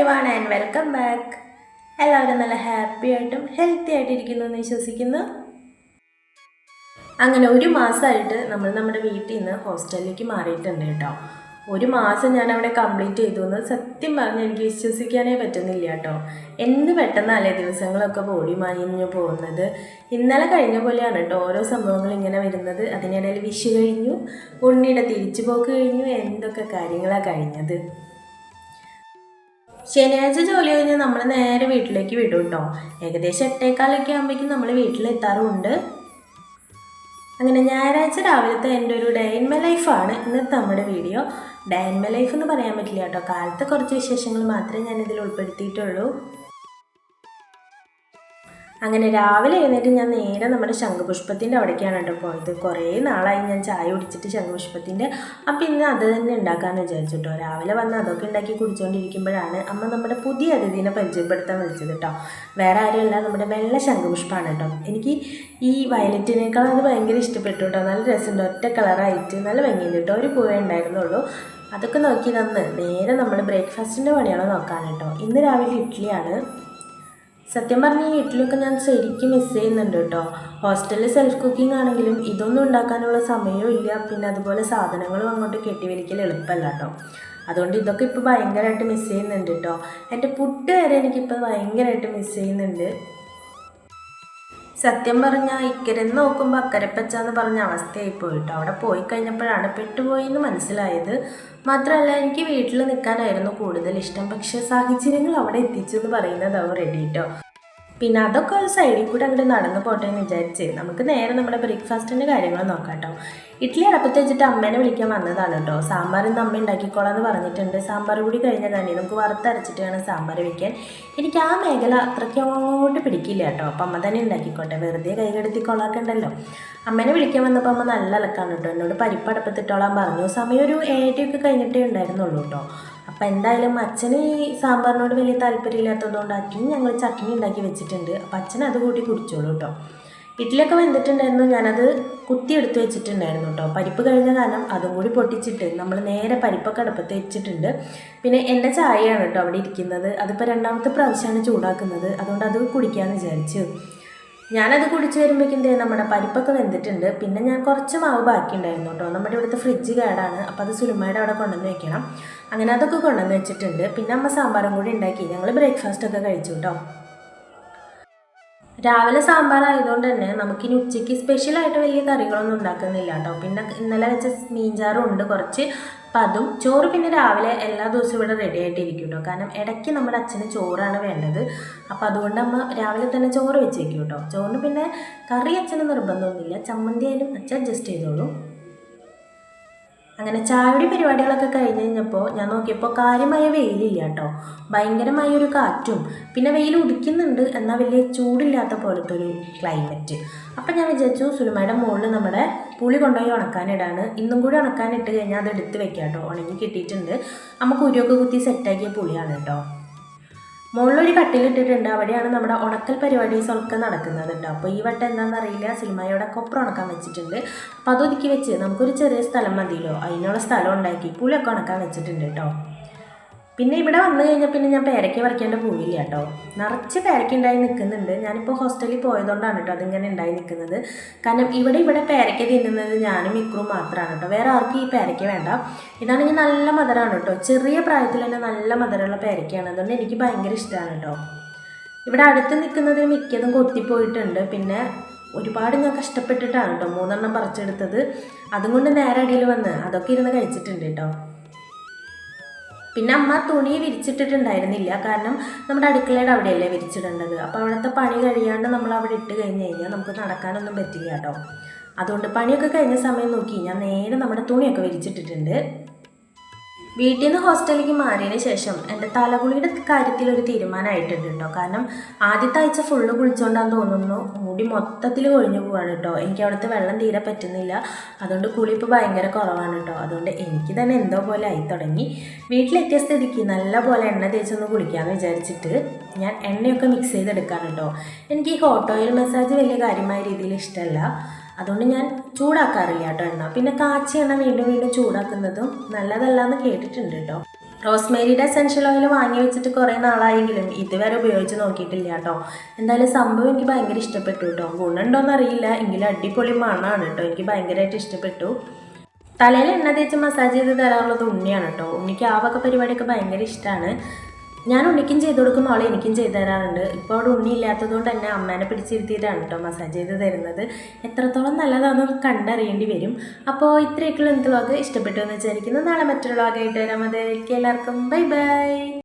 Every one and welcome back എല്ലാവരും നല്ല happy ആയിട്ടും ഹെൽത്തി ആയിട്ട് ഇരിക്കുന്നു എന്ന് വിശ്വസിക്കുന്നു. അങ്ങനെ ഒരു മാസമായിട്ട് നമ്മൾ നമ്മുടെ വീട്ടിൽ നിന്ന് ഹോസ്റ്റലിലേക്ക് മാറിയിട്ടുണ്ട് കേട്ടോ. ഒരു മാസം ഞാൻ അവിടെ കംപ്ലീറ്റ് ചെയ്തു എന്ന് സത്യം പറഞ്ഞ് എനിക്ക് വിശ്വസിക്കാനേ പറ്റുന്നില്ല കേട്ടോ. എന്ത് പെട്ടെന്നല്ലേ ദിവസങ്ങളൊക്കെ ഓടി മാഞ്ഞു പോകുന്നത്? ഇന്നലെ കഴിഞ്ഞ പോലെയാണ് കേട്ടോ ഓരോ സംഭവങ്ങൾ ഇങ്ങനെ വരുന്നത്. അതിനിടയിൽ വിഷു കഴിഞ്ഞു ഉണ്ണിയുടെ തിരിച്ചു പോക്ക് കഴിഞ്ഞു എന്തൊക്കെ കാര്യങ്ങളാണ് കഴിഞ്ഞത്? ശനിയാഴ്ച ജോലി കഴിഞ്ഞ് നമ്മൾ നേരെ വീട്ടിലേക്ക് വിടും കേട്ടോ. ഏകദേശം എട്ടേക്കാലൊക്കെ ആകുമ്പോഴേക്കും നമ്മൾ വീട്ടിലെത്താറുമുണ്ട് അങ്ങനെ ഞായറാഴ്ച രാവിലത്തെ എന്റെ ഒരു ഡേ ഇൻ ലൈഫാണ് ഇന്നത്തെ നമ്മുടെ വീഡിയോ. ഡേ ഇൻ ലൈഫ് എന്ന് പറയാൻ പറ്റില്ല കേട്ടോ. കാലത്തെ കുറച്ച് വിശേഷങ്ങൾ മാത്രമേ ഞാൻ ഇതിൽ ഉൾപ്പെടുത്തിയിട്ടുള്ളൂ. അങ്ങനെ രാവിലെ എഴുന്നേറ്റ് ഞാൻ നേരെ നമ്മുടെ ശംഖുപുഷ്പത്തിന്റെ അവിടേക്കാണ് കേട്ടോ പോയത്. കുറേ നാളായി ഞാൻ ചായ കുടിച്ചിട്ട് ശംഖുപുഷ്പത്തിന്റെ. അപ്പം ഇന്ന് അത് തന്നെ ഉണ്ടാക്കാമെന്ന് വിചാരിച്ചു കേട്ടോ. രാവിലെ വന്ന് അതൊക്കെ ഉണ്ടാക്കി കുടിച്ചുകൊണ്ടിരിക്കുമ്പോഴാണ് അമ്മ നമ്മുടെ പുതിയ അതിഥിനെ പരിചയപ്പെടുത്താൻ വിളിച്ചത് കേട്ടോ. വേറെ ആരുമല്ല നമ്മുടെ വെള്ള ശംഖുപുഷ്പമാണ് കേട്ടോ. എനിക്ക് ഈ വയലറ്റിനേക്കാൾ അത് ഭയങ്കര ഇഷ്ടപ്പെട്ടു കേട്ടോ. നല്ല രസമുണ്ട് ഒറ്റ കളറായിട്ട് നല്ല ഭംഗിയുണ്ട് കേട്ടോ. ഒരു പൂവേ ഉണ്ടായിരുന്നുള്ളൂ. അതൊക്കെ നോക്കി തന്ന് നേരെ നമ്മൾ ബ്രേക്ക്ഫാസ്റ്റിന്റെ പണിയാണോ നോക്കാൻ കേട്ടോ. ഇന്ന് രാവിലെ ഇഡ്ഡലിയാണ് സത്യം പറഞ്ഞ ഈ ഇഡ്ഡലിയൊക്കെ ഞാൻ ശരിക്കും മിസ് ചെയ്യുന്നുണ്ട് കേട്ടോ. ഹോസ്റ്റലിൽ സെൽഫ് കുക്കിംഗ് ആണെങ്കിലും ഇതൊന്നും ഉണ്ടാക്കാനുള്ള സമയവും ഇല്ല. പിന്നെ അതുപോലെ സാധനങ്ങളും അങ്ങോട്ട് കെട്ടിവലിക്കൽ എളുപ്പമല്ല കേട്ടോ. അതുകൊണ്ട് ഇതൊക്കെ ഇപ്പോൾ ഭയങ്കരമായിട്ട് മിസ് ചെയ്യുന്നുണ്ട് കേട്ടോ. എന്റെ പുട്ട് വരെ എനിക്കിപ്പോൾ ഭയങ്കരമായിട്ട് മിസ് ചെയ്യുന്നുണ്ട്. സത്യം പറഞ്ഞാൽ ഇക്കരെന്ന് നോക്കുമ്പോൾ അക്കരപ്പച്ച എന്ന് പറഞ്ഞ അവസ്ഥയായി പോയിട്ടോ. അവിടെ പോയി കഴിഞ്ഞപ്പോഴാണ് പെട്ടുപോയി എന്ന് മനസ്സിലായത്. മാത്രമല്ല എനിക്ക് വീട്ടിൽ നിൽക്കാനായിരുന്നു കൂടുതൽ ഇഷ്ടം. പക്ഷേ സാഹചര്യങ്ങൾ അവിടെ എത്തിച്ചു എന്ന് പറയുന്നതാവും റെഡി കേട്ടോ പിന്നെ അതൊക്കെ ഒരു സൈഡിൽ കൂടെ അങ്ങോട്ട് നടന്നു പോട്ടെ എന്ന് വിചാരിച്ച്. നമുക്ക് നേരെ നമ്മുടെ ബ്രേക്ക്ഫാസ്റ്റിന്റെ കാര്യങ്ങൾ നോക്കാം കേട്ടോ ഇഡ്ഡലി അടപ്പത്ത് വെച്ചിട്ട് അമ്മേനെ വിളിക്കാൻ വന്നതാണ് കേട്ടോ സാമ്പാർ ഇന്ന് അമ്മ ഉണ്ടാക്കിക്കോളാം എന്ന് പറഞ്ഞിട്ടുണ്ട്. സാമ്പാർ കൂടി കഴിഞ്ഞാൽ തന്നെ നമുക്ക് വറുത്തരച്ചിട്ട് വേണം സാമ്പാർ വയ്ക്കാൻ എനിക്ക് ആ മേഖല അത്രയ്ക്ക് അങ്ങോട്ട് പിടിക്കില്ല കേട്ടോ അപ്പം അമ്മ തന്നെ ഉണ്ടാക്കിക്കോട്ടെ. വെറുതെ കൈകെടുത്തി കൊള്ളാക്കണ്ടല്ലോ അമ്മേനെ വിളിക്കാൻ വന്നപ്പോൾ അമ്മ നല്ല ഇളക്കാണ് കേട്ടോ എന്നോട് പരിപ്പ് അടപ്പത്തിട്ടോളാൻ പറഞ്ഞു. സമയം ഒരു ഒക്കെ കഴിഞ്ഞിട്ടേ ഉണ്ടായിരുന്നുള്ളൂ കേട്ടോ അപ്പം എന്തായാലും അച്ഛന് ഈ സാമ്പാറിനോട് വലിയ താല്പര്യമില്ലാത്തതുകൊണ്ട് അച്ഛനും ഞങ്ങൾ ചട്നി ഉണ്ടാക്കി വെച്ചിട്ടുണ്ട്. അപ്പം അച്ഛൻ അത് കൂട്ടി കുടിച്ചോളൂ കേട്ടോ ഇഡ്ഡലിയൊക്കെ വെന്തിട്ടുണ്ടായിരുന്നു. ഞാനത് കുത്തിയെടുത്ത് വെച്ചിട്ടുണ്ടായിരുന്നു കേട്ടോ പരിപ്പ് കഴിഞ്ഞ കാരണം അതും കൂടി പൊട്ടിച്ചിട്ട് നമ്മൾ നേരെ പരിപ്പൊക്കെ അടുപ്പത്ത് വെച്ചിട്ടുണ്ട്. പിന്നെ എന്റെ ചായയാണ് കേട്ടോ അവിടെ ഇരിക്കുന്നത്. അതിപ്പോൾ രണ്ടാമത്തെ പ്രാവശ്യമാണ് ചൂടാക്കുന്നത്. അതുകൊണ്ട് അത് കുടിക്കാമെന്ന് വിചാരിച്ചു. ഞാനത് കുടിച്ച് വരുമ്പോഴേക്കും നമ്മുടെ പരിപ്പൊക്കെ വെന്തിട്ടുണ്ട്. പിന്നെ ഞാൻ കുറച്ച് മാവ് ബാക്കി ഉണ്ടായിരുന്നു കേട്ടോ. നമ്മുടെ ഇവിടുത്തെ ഫ്രിഡ്ജ് കേടാണ്. അപ്പോൾ അത് സുലുമയുടെ അവിടെ കൊണ്ടുവന്ന് വെക്കണം. അങ്ങനെ അതൊക്കെ കൊണ്ടുവന്ന് വെച്ചിട്ടുണ്ട്. പിന്നെ അമ്മ സാമ്പാറും കൂടി ഉണ്ടാക്കി. ഞങ്ങൾ ബ്രേക്ക്ഫാസ്റ്റ് ഒക്കെ കഴിച്ചു കേട്ടോ. രാവിലെ സാമ്പാർ ആയതുകൊണ്ട് തന്നെ നമുക്കിനി ഉച്ചയ്ക്ക് സ്പെഷ്യലായിട്ട് വലിയ കറികളൊന്നും ഉണ്ടാക്കുന്നില്ല കേട്ടോ പിന്നെ ഇന്നലെ വെച്ച മീൻചാറും ഉണ്ട് കുറച്ച്. അപ്പം അതും ചോറ് പിന്നെ രാവിലെ എല്ലാ ദിവസവും ഇവിടെ റെഡി ആയിട്ടിരിക്കും കേട്ടോ കാരണം ഇടയ്ക്ക് നമ്മുടെ അച്ഛന് ചോറാണ് വേണ്ടത്. അപ്പം അതുകൊണ്ട് നമ്മൾ രാവിലെ തന്നെ ചോറ് വെച്ചേക്കും കേട്ടോ ചോറിന് പിന്നെ കറി അച്ഛന് നിർബന്ധമൊന്നുമില്ല. ചമ്മന്തി ആയാലും അച്ഛൻ അഡ്ജസ്റ്റ് ചെയ്തോളൂ. അങ്ങനെ ചായയുടെ പരിപാടികളൊക്കെ കഴിഞ്ഞ് കഴിഞ്ഞപ്പോൾ ഞാൻ നോക്കിയപ്പോൾ കാര്യമായ വെയിലില്ല കേട്ടോ ഭയങ്കരമായ ഒരു കാറ്റും പിന്നെ വെയിൽ ഉദിക്കുന്നുണ്ട് എന്നാൽ വലിയ ചൂടില്ലാത്ത പോലത്തെ ഒരു ക്ലൈമറ്റ് അപ്പം ഞാൻ വിചാരിച്ചു സുരുമയുടെ മുകളിൽ നമ്മുടെ പുളി കൊണ്ടുപോയി ഉണക്കാനിടാണ്. ഇന്നും കൂടി ഉണക്കാനിട്ട് കഴിഞ്ഞാൽ അത് എടുത്ത് വെക്കാം കേട്ടോ ഉണങ്ങി കിട്ടിയിട്ടുണ്ട്. നമുക്ക് ഉരുവൊക്കെ കുത്തി സെറ്റാക്കിയ പുളിയാണ് കേട്ടോ മുകളിലൊരു കട്ടിലിട്ടിട്ടുണ്ട്. അവിടെയാണ് നമ്മുടെ ഉണക്കൽ പരിപാടീസ് ഒക്കെ നടക്കുന്നത് കേട്ടോ അപ്പോൾ ഈ വട്ടം എന്താണെന്ന് അറിയില്ല. സിനിമയോടെ കൊപ്ര ഉണക്കാൻ വെച്ചിട്ടുണ്ട്. അപ്പോൾ അതൊതുക്കി വെച്ച് നമുക്കൊരു ചെറിയ സ്ഥലം മതിയല്ലോ. അതിനുള്ള സ്ഥലം ഉണ്ടാക്കി പുളിയൊക്കെ ഉണക്കാൻ വെച്ചിട്ടുണ്ട് കേട്ടോ പിന്നെ ഇവിടെ വന്നു കഴിഞ്ഞാൽ പിന്നെ ഞാൻ പേരയ്ക്ക പറിക്കാണ്ട് പോയില്ല കേട്ടോ. നിറച്ച് പേരയ്ക്ക ഉണ്ടായി നിൽക്കുന്നുണ്ട് ഞാനിപ്പോൾ ഹോസ്റ്റലിൽ പോയതുകൊണ്ടാണ് കേട്ടോ അതിങ്ങനെ ഉണ്ടായി നിൽക്കുന്നത് കാരണം ഇവിടെ ഇവിടെ പേരയ്ക്ക തിന്നുന്നത് ഞാനും ഇക്കറും മാത്രമാണ് കേട്ടോ. വേറെ ആർക്കും ഈ പേരയ്ക്ക വേണ്ട. ഇതാണെങ്കിൽ നല്ല മധുരമാണ് കേട്ടോ. ചെറിയ പ്രായത്തിൽ തന്നെ നല്ല മധുരമുള്ള പേരയ്ക്കയാണ് അതുകൊണ്ട് എനിക്ക് ഭയങ്കര ഇഷ്ടമാണ് കേട്ടോ. ഇവിടെ അടുത്ത് നിൽക്കുന്നത് മിക്കതും കൊത്തിപ്പോയിട്ടുണ്ട്. പിന്നെ ഒരുപാട് ഞാൻ കഷ്ടപ്പെട്ടിട്ടാണ് കേട്ടോ മൂന്നെണ്ണം പറിച്ചെടുത്തത്. അതും കൊണ്ട് നേരെ അടിയിൽ വന്ന് അതൊക്കെ ഇരുന്ന് കഴിച്ചിട്ടുണ്ട് കേട്ടോ. പിന്നെ അമ്മ തുണി വിരിച്ചിട്ടിട്ടുണ്ടായിരുന്നില്ല. കാരണം നമ്മുടെ അടുക്കളയുടെ അവിടെയല്ലേ വിരിച്ചിടേണ്ടത്. അപ്പോൾ അവിടുത്തെ പണി കഴിയാണ്ട് നമ്മൾ അവിടെ ഇട്ട് കഴിഞ്ഞ് കഴിഞ്ഞാൽ നമുക്ക് നടക്കാനൊന്നും പറ്റില്ല കേട്ടോ. അതുകൊണ്ട് പണിയൊക്കെ കഴിഞ്ഞ സമയം നോക്കി. ഞാൻ നേരെ നമ്മുടെ തുണിയൊക്കെ വിരിച്ചിട്ടിട്ടുണ്ട്. വീട്ടിൽ നിന്ന് ഹോസ്റ്റലിലേക്ക് മാറിയതിന് ശേഷം എന്റെ തലകുളിയുടെ കാര്യത്തിൽ ഒരു തീരുമാനമായിട്ടുണ്ട് കേട്ടോ. കാരണം ആദ്യത്തെ ആഴ്ച ഫുള്ള് കുളിച്ചോണ്ടാന്ന് തോന്നുന്നു. മുടി മൊത്തത്തിൽ കൊഴിഞ്ഞു പോവാണ് കേട്ടോ. എനിക്ക് അവിടുത്തെ വെള്ളം തീരെ പറ്റുന്നില്ല. അതുകൊണ്ട് കുളി ഇപ്പോൾ ഭയങ്കര കുറവാണ് കേട്ടോ. അതുകൊണ്ട് എനിക്ക് തന്നെ എന്തോ പോലെ ആയി തുടങ്ങി. വീട്ടിലെത്തിയ സ്ഥിതിക്ക് നല്ല പോലെ എണ്ണ തേച്ചൊന്ന് കുളിക്കാമെന്ന് വിചാരിച്ചിട്ട് ഞാൻ എണ്ണയൊക്കെ മിക്സ് ചെയ്തെടുക്കാറുണ്ടോ എനിക്ക് ഈ ഹോട്ട് ഓയിൽ മസാജ് വലിയ കാര്യമായ രീതിയിൽ ഇഷ്ടമല്ല അതുകൊണ്ട് ഞാൻ ചൂടാക്കാറില്ല കേട്ടോ എണ്ണ. പിന്നെ കാച്ചി എണ്ണ വീണ്ടും വീണ്ടും ചൂടാക്കുന്നതും നല്ലതല്ല എന്ന് കേട്ടിട്ടുണ്ട് കേട്ടോ. റോസ്മേരിയുടെ എസെൻഷ്യൽ ഓയിൽ വാങ്ങി വെച്ചിട്ട് കുറേ നാളായെങ്കിലും ഇതുവരെ ഉപയോഗിച്ച് നോക്കിയിട്ടില്ല കേട്ടോ. എന്തായാലും സംഭവം എനിക്ക് ഭയങ്കര ഇഷ്ടപ്പെട്ടു കേട്ടോ. ഗുണമുണ്ടോയെന്ന് അറിയില്ല. എങ്കിലും അടിപൊളി മണമാണ് കേട്ടോ. എനിക്ക് ഭയങ്കരമായിട്ട് ഇഷ്ടപ്പെട്ടു. തലയിൽ എണ്ണ തേച്ച് മസാജ് ചെയ്ത് തരാറുള്ളത് ഉണ്ണിയാണ് കേട്ടോ. ഉണ്ണിക്ക് ആവൊക്കെ വക പരിപാടിയൊക്കെ ഭയങ്കര ഇഷ്ടമാണ് ഞാൻ ഉണ്ണിക്കും ചെയ്ത് കൊടുക്കുന്ന ആളെ എനിക്കും ചെയ്തു തരാറുണ്ട്. ഇപ്പോൾ അവിടെ ഉണ്ണി ഇല്ലാത്തതുകൊണ്ട് തന്നെ അമ്മേനെ പിടിച്ചിരുത്തിയിട്ടാണ് കേട്ടോ മസാജ് ചെയ്ത് തരുന്നത്. എത്രത്തോളം നല്ലതാണെന്ന് കണ്ടറിയേണ്ടി വരും. അപ്പോൾ ഇത്രയൊക്കെയുള്ള എന്ത് വ്ളോഗ് ഇഷ്ടപ്പെട്ടു എന്ന് വിചാരിക്കുന്നു. നാളെ മറ്റൊരു വ്ളോഗായിട്ട് വരാം. അതായിരിക്കും എല്ലാവർക്കും ബൈ ബൈ.